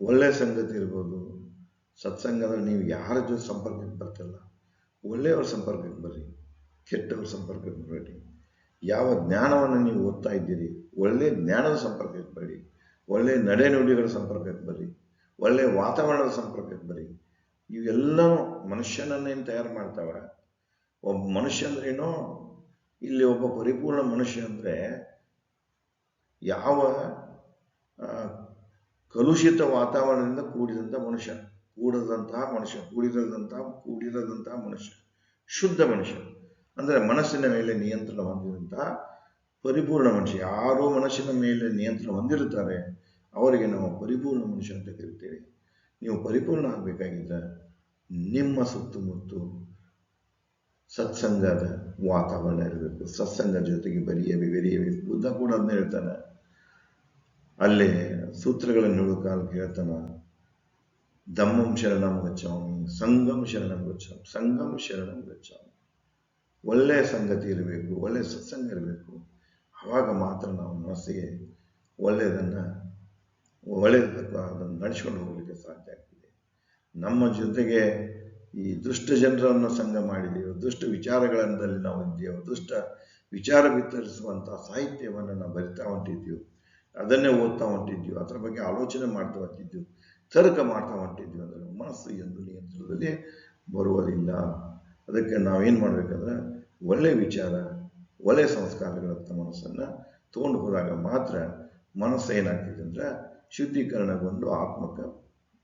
ಒಳ್ಳೆಯ ಸಂಗತಿ ಇರ್ಬೋದು. ಸತ್ಸಂಗ ಅಂದರೆ ನೀವು ಯಾರ ಜೊತೆ ಸಂಪರ್ಕಕ್ಕೆ ಬರ್ತಿಲ್ಲ. ಒಳ್ಳೆಯವ್ರ ಸಂಪರ್ಕಕ್ಕೆ ಬರ್ರಿ. ಕೆಟ್ಟವ್ರ ಸಂಪರ್ಕಕ್ಕೆ ಬರಬೇಡಿ. ಯಾವ ಜ್ಞಾನವನ್ನು ನೀವು ಓದ್ತಾ ಇದ್ದೀರಿ ಒಳ್ಳೆಯ ಜ್ಞಾನದ ಸಂಪರ್ಕಕ್ಕೆ ಬರ್ರಿ. ಒಳ್ಳೆಯ ನಡೆನುಡಿಗಳ ಸಂಪರ್ಕಕ್ಕೆ ಬರಿ ಒಳ್ಳೆಯ ವಾತಾವರಣದ ಸಂಪರ್ಕಕ್ಕೆ ಬರಿ ಇವೆಲ್ಲವೂ ಮನುಷ್ಯನನ್ನೇನು ತಯಾರು ಮಾಡ್ತಾವ? ಒಬ್ಬ ಮನುಷ್ಯ ಅಂದ್ರೇನೋ ಇಲ್ಲಿ ಒಬ್ಬ ಪರಿಪೂರ್ಣ ಮನುಷ್ಯ ಅಂದರೆ ಯಾವ ಕಲುಷಿತ ವಾತಾವರಣದಿಂದ ಕೂಡಿದಂಥ ಮನುಷ್ಯ, ಕೂಡದಂತಹ ಮನುಷ್ಯ, ಕೂಡಿರದಂತಹ ಕೂಡಿರದಂತಹ ಮನುಷ್ಯ, ಶುದ್ಧ ಮನುಷ್ಯ. ಅಂದರೆ ಮನಸ್ಸಿನ ಮೇಲೆ ನಿಯಂತ್ರಣ ಹೊಂದಿದಂತಹ ಪರಿಪೂರ್ಣ ಮನುಷ್ಯ. ಯಾರು ಮನಸ್ಸಿನ ಮೇಲೆ ನಿಯಂತ್ರಣ ಹೊಂದಿರುತ್ತಾರೆ, ಅವರಿಗೆ ನಾವು ಪರಿಪೂರ್ಣ ಮನುಷ್ಯ ಅಂತ ಕರಿತೇವೆ. ನೀವು ಪರಿಪೂರ್ಣ ಆಗಬೇಕಾಗಿದ್ದ ನಿಮ್ಮ ಸುತ್ತಮುತ್ತ ಸತ್ಸಂಗದ ವಾತಾವರಣ ಇರಬೇಕು. ಸತ್ಸಂಗ ಜೊತೆಗೆ ಬರೆಯಬೇಕು ಬೆರೆಯಬೇಕು ಬುದ್ಧ ಕೂಡ ಅದನ್ನ ಹೇಳ್ತಾನೆ. ಅಲ್ಲೇ ಸೂತ್ರಗಳನ್ನು ಹೇಳುವ ಕಾಲಕ್ಕೆ ಹೇಳ್ತಾನ, ದಮ್ಮಂ ಶರಣಂ ಗಚ್ಚಾಮಿ ಸಂಗಂ ಶರಣಂ ಗಚ್ಚಾಮಿ ಸಂಗಂ ಶರಣಂ ಗಚ್ಚಾಮಿ ಒಳ್ಳೆಯ ಸಂಗತಿ ಇರಬೇಕು ಒಳ್ಳೆಯ ಸತ್ಸಂಗ ಇರಬೇಕು. ಆವಾಗ ಮಾತ್ರ ನಾವು ಮನಸ್ಸಿಗೆ ಒಳ್ಳೆಯದನ್ನು ಒಳ್ಳೆಯದಕ್ಕೆ ಅದನ್ನು ನಡೆಸ್ಕೊಂಡು ಹೋಗಲಿಕ್ಕೆ ಸಾಧ್ಯ ಆಗ್ತದೆ. ನಮ್ಮ ಜೊತೆಗೆ ಈ ದುಷ್ಟ ಜನರನ್ನು ಸಂಘ ಮಾಡಿದ್ದೇವೆ ದುಷ್ಟ ವಿಚಾರಗಳಲ್ಲಿ ನಾವು ಇದ್ದೇವೆ ದುಷ್ಟ ವಿಚಾರ ವಿತರಿಸುವಂಥ ಸಾಹಿತ್ಯವನ್ನು ನಾವು ಬರಿತಾ ಹೊಂಟಿದ್ದೀವಿ ಅದನ್ನೇ ಓದ್ತಾ ಹೊಂಟಿದ್ದೀವಿ ಅದರ ಬಗ್ಗೆ ಆಲೋಚನೆ ಮಾಡ್ತಾ ಹೊಂಟಿದ್ದೀವಿ ತರ್ಕ ಮಾಡ್ತಾ ಹೊಂಟಿದ್ವಿ ಅಂದರೆ ಮನಸ್ಸು ಎಂದು ನಿಯಂತ್ರಣದಲ್ಲಿ ಬರುವುದಿಲ್ಲ. ಅದಕ್ಕೆ ನಾವೇನು ಮಾಡಬೇಕಂದ್ರೆ ಒಳ್ಳೆಯ ವಿಚಾರ ಒಳ್ಳೆಯ ಸಂಸ್ಕಾರಗಳತ್ತ ಮನಸ್ಸನ್ನು ತೊಗೊಂಡು ಹೋದಾಗ ಮಾತ್ರ ಮನಸ್ಸು ಏನಾಗ್ತಿದೆ ಅಂದರೆ ಶುದ್ಧೀಕರಣಗೊಂಡು ಆತ್ಮಕ,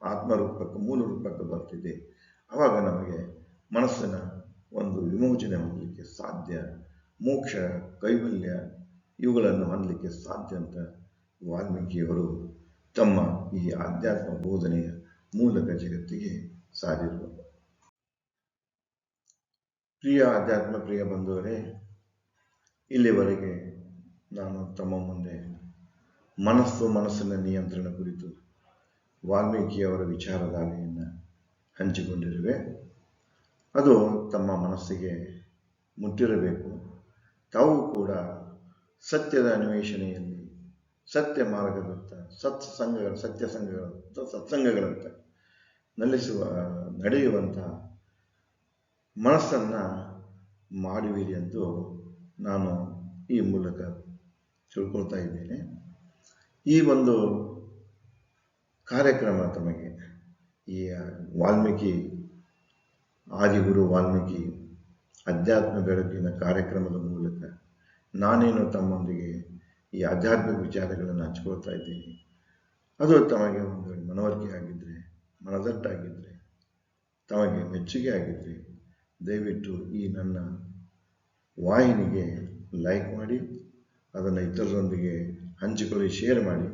ಆತ್ಮರೂಪಕ್ಕೆ ಮೂಲ ರೂಪಕ್ಕೆ ಬರ್ತಿದೆ. ಆವಾಗ ನಮಗೆ ಮನಸ್ಸಿನ ಒಂದು ವಿಮೋಚನೆ ಹೊಂದಲಿಕ್ಕೆ ಸಾಧ್ಯ, ಮೋಕ್ಷ, ಕೈವಲ್ಯ ಇವುಗಳನ್ನು ಹೊಂದಲಿಕ್ಕೆ ಸಾಧ್ಯ ಅಂತ ವಾಲ್ಮೀಕಿಯವರು ತಮ್ಮ ಈ ಆಧ್ಯಾತ್ಮ ಬೋಧನೆಯ ಮೂಲಕ ಜಗತ್ತಿಗೆ ಸಾರಿರುವ ಪ್ರಿಯ ಆಧ್ಯಾತ್ಮ ಪ್ರಿಯ ಬಂಧುವರೇ ಇಲ್ಲಿವರೆಗೆ ನಾನು ತಮ್ಮ ಮುಂದೆ ಮನಸ್ಸು ಮನಸ್ಸಿನ ನಿಯಂತ್ರಣ ಕುರಿತು ವಾಲ್ಮೀಕಿಯವರ ವಿಚಾರಧಾರೆಯನ್ನು ಹಂಚಿಕೊಂಡಿರುವೆ. ಅದು ತಮ್ಮ ಮನಸ್ಸಿಗೆ ಮುಟ್ಟಿರಬೇಕು. ತಾವು ಕೂಡ ಸತ್ಯದ ಅನ್ವೇಷಣೆಯಲ್ಲಿ ಸತ್ಯ ಮಾರ್ಗದತ್ತ ಸತ್ಸಂಗಗಳ ಸತ್ಯ ಸಂಘಗಳ ಸತ್ಸಂಗಗಳತ್ತ ನಲ್ಲಿಸುವ ನಡೆಯುವಂತಹ ಮನಸ್ಸನ್ನು ಮಾಡುವಿರಿ ಎಂದು ನಾನು ಈ ಮೂಲಕ ತಿಳ್ಕೊಳ್ತಾ ಇದ್ದೇನೆ. ಈ ಒಂದು ಕಾರ್ಯಕ್ರಮ ತಮಗೆ ಈ ವಾಲ್ಮೀಕಿ, ಆದಿಗುರು ವಾಲ್ಮೀಕಿ ಅಧ್ಯಾತ್ಮ ಬೆಳಕಿನ ಕಾರ್ಯಕ್ರಮದ ಮೂಲಕ ನಾನೇನು ತಮ್ಮೊಂದಿಗೆ ಈ ಆಧ್ಯಾತ್ಮಿಕ ವಿಚಾರಗಳನ್ನು ಹಂಚ್ಕೊಳ್ತಾ ಇದ್ದೀನಿ. ಅದು ತಮಗೆ ಒಂದು ಮನವರಿಕೆ ಆಗಿದ್ದರೆ ಮನದಟ್ಟಾಗಿದ್ದರೆ ತಮಗೆ ಮೆಚ್ಚುಗೆ ಆಗಿದ್ದರೆ ದಯವಿಟ್ಟು ಈ ನನ್ನ ವಾಹಿನಿಗೆ ಲೈಕ್ ಮಾಡಿ, ಅದನ್ನು ಇತರರೊಂದಿಗೆ ಹಂಚಿಕೊಳ್ಳಿ ಶೇರ್ ಮಾಡಿ.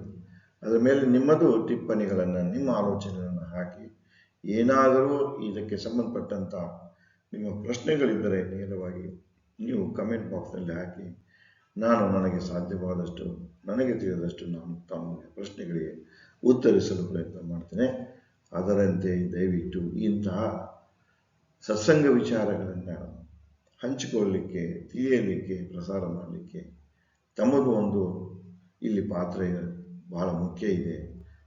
ಅದರ ಮೇಲೆ ನಿಮ್ಮದು ಟಿಪ್ಪಣಿಗಳನ್ನು, ನಿಮ್ಮ ಆಲೋಚನೆಗಳನ್ನು ಹಾಕಿ, ಏನಾದರೂ ಇದಕ್ಕೆ ಸಂಬಂಧಪಟ್ಟಂಥ ನಿಮ್ಮ ಪ್ರಶ್ನೆಗಳಿದ್ದರೆ ನೇರವಾಗಿ ನೀವು ಕಮೆಂಟ್ ಬಾಕ್ಸ್ನಲ್ಲಿ ಹಾಕಿ, ನಾನು ನನಗೆ ಸಾಧ್ಯವಾದಷ್ಟು, ನನಗೆ ತಿಳಿದಷ್ಟು ನಾನು ತಮ್ಮ ಪ್ರಶ್ನೆಗಳಿಗೆ ಉತ್ತರಿಸಲು ಪ್ರಯತ್ನ ಮಾಡ್ತೇನೆ. ಅದರಂತೆ ದಯವಿಟ್ಟು ಇಂತಹ ಸತ್ಸಂಗ ವಿಚಾರಗಳನ್ನು ಹಂಚಿಕೊಳ್ಳಲಿಕ್ಕೆ ತಿಳಿಯಲಿಕ್ಕೆ, ಪ್ರಸಾರ ಮಾಡಲಿಕ್ಕೆ ತಮಗೂ ಒಂದು ಇಲ್ಲಿ ಪಾತ್ರ ಬಹಳ ಮುಖ್ಯ ಇದೆ.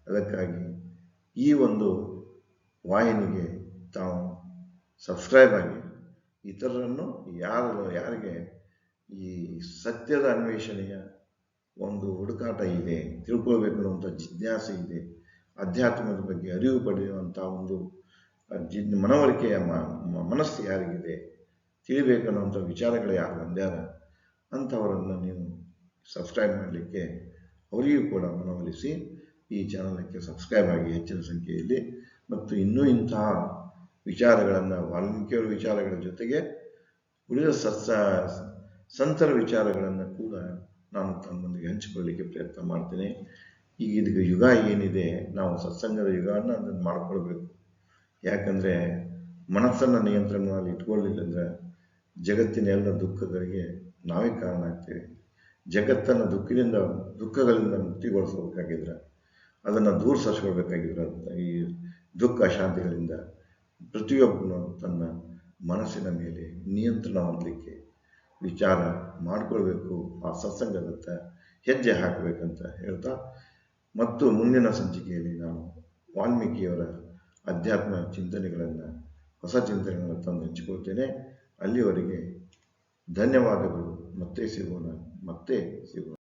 ಅದಕ್ಕಾಗಿ ಈ ಒಂದು ವಾಹಿನಿಗೆ ತಾವು ಸಬ್ಸ್ಕ್ರೈಬ್ ಆಗಿ, ಇತರರನ್ನು ಯಾರು, ಯಾರಿಗೆ ಈ ಸತ್ಯದ ಅನ್ವೇಷಣೆಯ ಒಂದು ಹುಡುಕಾಟ ಇದೆ, ತಿಳ್ಕೊಳ್ಬೇಕು ಅನ್ನುವಂಥ ಜಿಜ್ಞಾಸೆ ಇದೆ, ಅಧ್ಯಾತ್ಮದ ಬಗ್ಗೆ ಅರಿವು ಪಡೆಯುವಂಥ ಒಂದು ಜಿ ಮನವರಿಕೆಯ ಮನಸ್ಸು ಯಾರಿಗಿದೆ ತಿಳಿಬೇಕನ್ನುವಂಥ ವಿಚಾರಗಳು ಯಾರು ಬಂದ್ಯಾರ ಅಂಥವರನ್ನು ನೀವು ಸಬ್ಸ್ಕ್ರೈಬ್ ಮಾಡಲಿಕ್ಕೆ ಅವರಿಗೂ ಕೂಡ ಮನವೊಲಿಸಿ ಈ ಚಾನಲಕ್ಕೆ ಸಬ್ಸ್ಕ್ರೈಬ್ ಆಗಿ ಹೆಚ್ಚಿನ ಸಂಖ್ಯೆಯಲ್ಲಿ ಮತ್ತು ಇನ್ನೂ ಇಂತಹ ವಿಚಾರಗಳನ್ನು, ವಾಲ್ಮೀಕಿಯವರ ವಿಚಾರಗಳ ಜೊತೆಗೆ ಉಳಿದ ಸತ್ಸ, ಸಂತರ ವಿಚಾರಗಳನ್ನು ಕೂಡ ನಾನು ತಮ್ಮೊಂದಿಗೆ ಹಂಚಿಕೊಳ್ಳಲಿಕ್ಕೆ ಪ್ರಯತ್ನ ಮಾಡ್ತೇನೆ. ಈಗ ಇದಕ್ಕೆ ಯುಗ ಏನಿದೆ, ನಾವು ಸತ್ಸಂಗದ ಯುಗವನ್ನು ಅದನ್ನು ಮಾಡಿಕೊಳ್ಬೇಕು. ಯಾಕಂದರೆ ಮನಸ್ಸನ್ನು ನಿಯಂತ್ರಣದಲ್ಲಿ ಇಟ್ಕೊಳ್ಳಿಲ್ಲ ಅಂದರೆ ಜಗತ್ತಿನ ಎಲ್ಲ ದುಃಖಗಳಿಗೆ ನಾವೇ ಕಾರಣ ಆಗ್ತೇವೆ. ಜಗತ್ತನ್ನು ದುಃಖದಿಂದ, ದುಃಖಗಳಿಂದ ಮುಕ್ತಿಗೊಳಿಸಬೇಕಾಗಿದ್ರೆ ಅದನ್ನು ದೂರ ಸರಿಸ್ಕೊಳ್ಬೇಕಾಗಿದ್ರೆ ಈ ದುಃಖ ಶಾಂತಿಗಳಿಂದ ಪ್ರತಿಯೊಬ್ಬನು ತನ್ನ ಮನಸ್ಸಿನ ಮೇಲೆ ನಿಯಂತ್ರಣ ಹೊಂದಲಿಕ್ಕೆ ವಿಚಾರ ಮಾಡಿಕೊಳ್ಬೇಕು, ಆ ಸತ್ಸಂಗದತ್ತ ಹೆಜ್ಜೆ ಹಾಕಬೇಕಂತ ಹೇಳ್ತಾ ಮತ್ತು ಮುಂದಿನ ಸಂಚಿಕೆಯಲ್ಲಿ ನಾನು ವಾಲ್ಮೀಕಿಯವರ ಅಧ್ಯಾತ್ಮ ಚಿಂತನೆಗಳನ್ನು, ಹೊಸ ಚಿಂತನೆಗಳನ್ನು ತಂದು ಹಂಚಿಕೊಳ್ತೇನೆ. ಅಲ್ಲಿವರೆಗೆ ಧನ್ಯವಾದಗಳು. ಮತ್ತೆ ಸಿಗೋಣ. ಮತ್ತೆ ಸಿಗೋಣ.